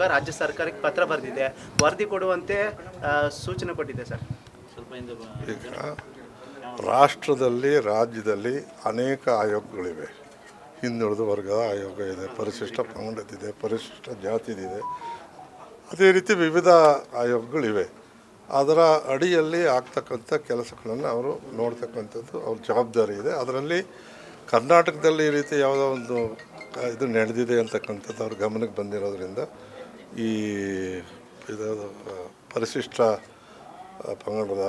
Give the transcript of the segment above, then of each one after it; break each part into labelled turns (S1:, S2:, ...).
S1: ರಾಜ್ಯ ಸರ್ಕಾರಕ್ಕೆ ಪತ್ರ ಬರೆದಿದೆ. ವರದಿ ಕೊಡುವಂತೆ ಸೂಚನೆ ಕೊಟ್ಟಿದೆ ಸರ್.
S2: ಈಗ ರಾಷ್ಟ್ರದಲ್ಲಿ ರಾಜ್ಯದಲ್ಲಿ ಅನೇಕ ಆಯೋಗಗಳಿವೆ. ಹಿಂದುಳಿದ ವರ್ಗದ ಆಯೋಗ ಇದೆ ಪರಿಶಿಷ್ಟ ಪಂಗಡದಿದೆ ಪರಿಶಿಷ್ಟ ಜಾತಿದಿದೆ ಅದೇ ರೀತಿ ವಿವಿಧ ಆಯೋಗಗಳಿವೆ. ಅದರ ಅಡಿಯಲ್ಲಿ ಆಗ್ತಕ್ಕಂಥ ಕೆಲಸಗಳನ್ನು ಅವರು ನೋಡ್ತಕ್ಕಂಥದ್ದು ಅವ್ರ ಜವಾಬ್ದಾರಿ ಇದೆ. ಅದರಲ್ಲಿ ಕರ್ನಾಟಕದಲ್ಲಿ ಈ ರೀತಿ ಯಾವುದೋ ಒಂದು ಇದು ನಡೆದಿದೆ ಅಂತಕ್ಕಂಥದ್ದು ಅವ್ರ ಗಮನಕ್ಕೆ ಬಂದಿರೋದ್ರಿಂದ ಈ ಪರಿಶಿಷ್ಟ ಪಂಗಡದ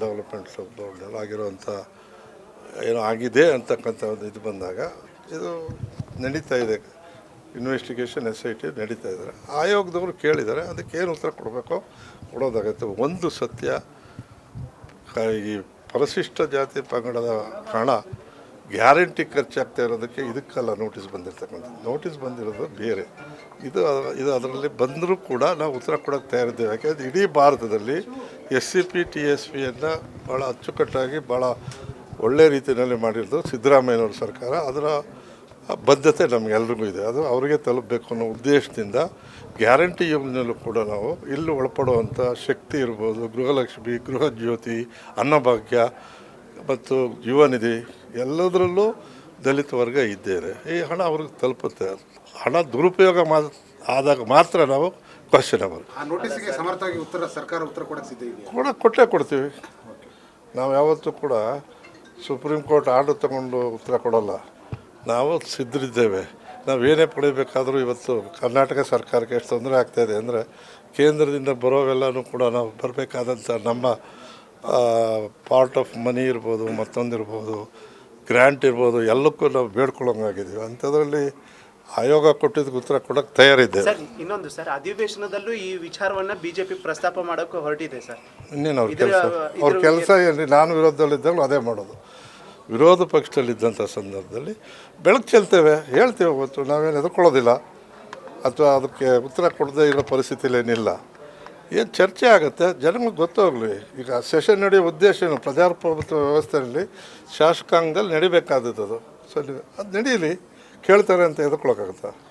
S2: ಡೆವಲಪ್ಮೆಂಟ್ ಬೋರ್ಡ್ನಲ್ಲಿ ಆಗಿರುವಂಥ ಏನೋ ಆಗಿದೆ ಅಂತಕ್ಕಂಥ ಒಂದು ಇದು ಬಂದಾಗ, ಇದು ನಡೀತಾ ಇದೆ. ಇನ್ವೆಸ್ಟಿಗೇಷನ್ ಎಸ್ ಐ ಟಿ ನಡೀತಾ ಇದ್ದಾರೆ. ಆಯೋಗದವರು ಕೇಳಿದ್ದಾರೆ, ಅದಕ್ಕೆ ಏನು ಉತ್ತರ ಕೊಡಬೇಕೋ ಕೊಡೋದಾಗತ್ತೆ. ಒಂದು ಸತ್ಯ, ಈ ಪರಿಶಿಷ್ಟ ಜಾತಿ ಪಂಗಡದ ಹಣ ಗ್ಯಾರಂಟಿ ಖರ್ಚಾಗ್ತಾ ಇರೋದಕ್ಕೆ ಇದಕ್ಕೆಲ್ಲ ನೋಟಿಸ್ ಬಂದಿರ್ತಕ್ಕಂಥ ನೋಟಿಸ್ ಬಂದಿರೋದು ಬೇರೆ. ಇದು ಇದು ಅದರಲ್ಲಿ ಬಂದರೂ ಕೂಡ ನಾವು ಉತ್ತರ ಕೊಡೋಕ್ಕೆ ತಯಾರಿದ್ದೇವೆ. ಯಾಕೆಂದರೆ ಇಡೀ ಭಾರತದಲ್ಲಿ S C P T S ಪಿಯನ್ನು ಭಾಳ ಅಚ್ಚುಕಟ್ಟಾಗಿ ಭಾಳ ಒಳ್ಳೆ ರೀತಿಯಲ್ಲಿ ಮಾಡಿರೋದು ಸಿದ್ದರಾಮಯ್ಯನವ್ರ ಸರ್ಕಾರ. ಅದರ ಬದ್ಧತೆ ನಮಗೆಲ್ರಿಗೂ ಇದೆ. ಅದು ಅವರಿಗೆ ತಲುಪಬೇಕು ಅನ್ನೋ ಉದ್ದೇಶದಿಂದ ಗ್ಯಾರಂಟಿ ಯೋಜನೆಯಲ್ಲೂ ಕೂಡ ನಾವು ಇಲ್ಲಿ ಒಳಪಡುವಂಥ ಶಕ್ತಿ ಇರ್ಬೋದು, ಗೃಹಲಕ್ಷ್ಮಿ, ಗೃಹ ಜ್ಯೋತಿ, ಅನ್ನಭಾಗ್ಯ ಮತ್ತು ಯುವ ನಿಧಿ ಎಲ್ಲದರಲ್ಲೂ ದಲಿತ ವರ್ಗ ಇದ್ದೇನೆ. ಈ ಹಣ ಅವ್ರಿಗೆ ತಲುಪುತ್ತೆ. ಹಣ ದುರುಪಯೋಗ ಮಾ ಆದಾಗ ಮಾತ್ರ ನಾವು
S3: ಕ್ವಶನ್ ನೋಟಿಸ್ಗೆ ಸಮರ್ಥವಾಗಿ ಉತ್ತರ ಸರ್ಕಾರ ಉತ್ತರ
S2: ಕೂಡ ಕೊಟ್ಟೇ ಕೊಡ್ತೀವಿ. ನಾವು ಯಾವತ್ತೂ ಕೂಡ ಸುಪ್ರೀಂ ಕೋರ್ಟ್ ಆರ್ಡರ್ ತಗೊಂಡು ಉತ್ತರ ಕೊಡಲ್ಲ. ನಾವು ಸಿದ್ಧರಿದ್ದೇವೆ. ನಾವು ಏನೇ ಪಡಿಬೇಕಾದರೂ ಇವತ್ತು ಕರ್ನಾಟಕ ಸರ್ಕಾರಕ್ಕೆ ಎಷ್ಟು ತೊಂದರೆ ಆಗ್ತಾಯಿದೆ ಅಂದರೆ ಕೇಂದ್ರದಿಂದ ಬರೋವೆಲ್ಲನೂ ಕೂಡ ನಾವು ಬರಬೇಕಾದಂಥ ನಮ್ಮ ಪಾರ್ಟ್ ಆಫ್ ಮನಿ ಇರ್ಬೋದು ಮತ್ತೊಂದಿರ್ಬೋದು. ಗ್ರ್ಯಾಂಟ್ ಇರ್ಬೋದು ಎಲ್ಲಕ್ಕೂ ನಾವು ಬೇಡ್ಕೊಳ್ಳೋಂಗಾಗಿದ್ದೀವಿ. ಅಂಥದ್ರಲ್ಲಿ ಆಯೋಗ ಕೊಟ್ಟಿದ್ದ ಉತ್ತರ ಕೊಡಕ್ಕೆ ತಯಾರಿದ್ದೆ
S1: ಸರ್ ಇನ್ನೊಂದು ಸರ್ ಅಧಿವೇಶನದಲ್ಲೂ ಈ ವಿಚಾರವನ್ನ ಬಿಜೆಪಿ ಪ್ರಸ್ತಾಪ ಮಾಡೋಕೆ ಹೊರಟಿದೆ ಸರ್.
S2: ಇನ್ನೇನು ಅವ್ರ ಕೆಲಸ? ಅವ್ರ ಕೆಲಸ ಏನು ನಾನು ವಿರೋಧದಲ್ಲಿದ್ದಾಗಲೂ ಅದೇ ಮಾಡೋದು. ವಿರೋಧ ಪಕ್ಷದಲ್ಲಿದ್ದಂಥ ಸಂದರ್ಭದಲ್ಲಿ ಬೆಳಕು ಚೆಲ್ತೇವೆ ಹೇಳ್ತೇವೆ ಗೊತ್ತು ನಾವೇನು ಎದುರ್ಕೊಳ್ಳೋದಿಲ್ಲ. ಅಥವಾ ಅದಕ್ಕೆ ಉತ್ತರ ಕೊಡದೇ ಇರೋ ಪರಿಸ್ಥಿತಿಲಿ ಏನಿಲ್ಲ. ಏನು ಚರ್ಚೆ ಆಗುತ್ತೆ? ಜನಗಳಿಗೆ ಗೊತ್ತಾಗಲಿ. ಈಗ ಸೆಷನ್ ನಡೆಯೋ ಉದ್ದೇಶ ಏನು? ಪ್ರಜಾಪ್ರಭುತ್ವ ವ್ಯವಸ್ಥೆಯಲ್ಲಿ ಶಾಸಕಾಂಗದಲ್ಲಿ ನಡಿಬೇಕಾದದ್ದು ಅದು. ಸೊ ಅದು ನಡೀಲಿ. ಕೇಳ್ತಾರೆ ಅಂತ ಎದುರ್ಕೊಳಕ್ಕಾಗುತ್ತಾ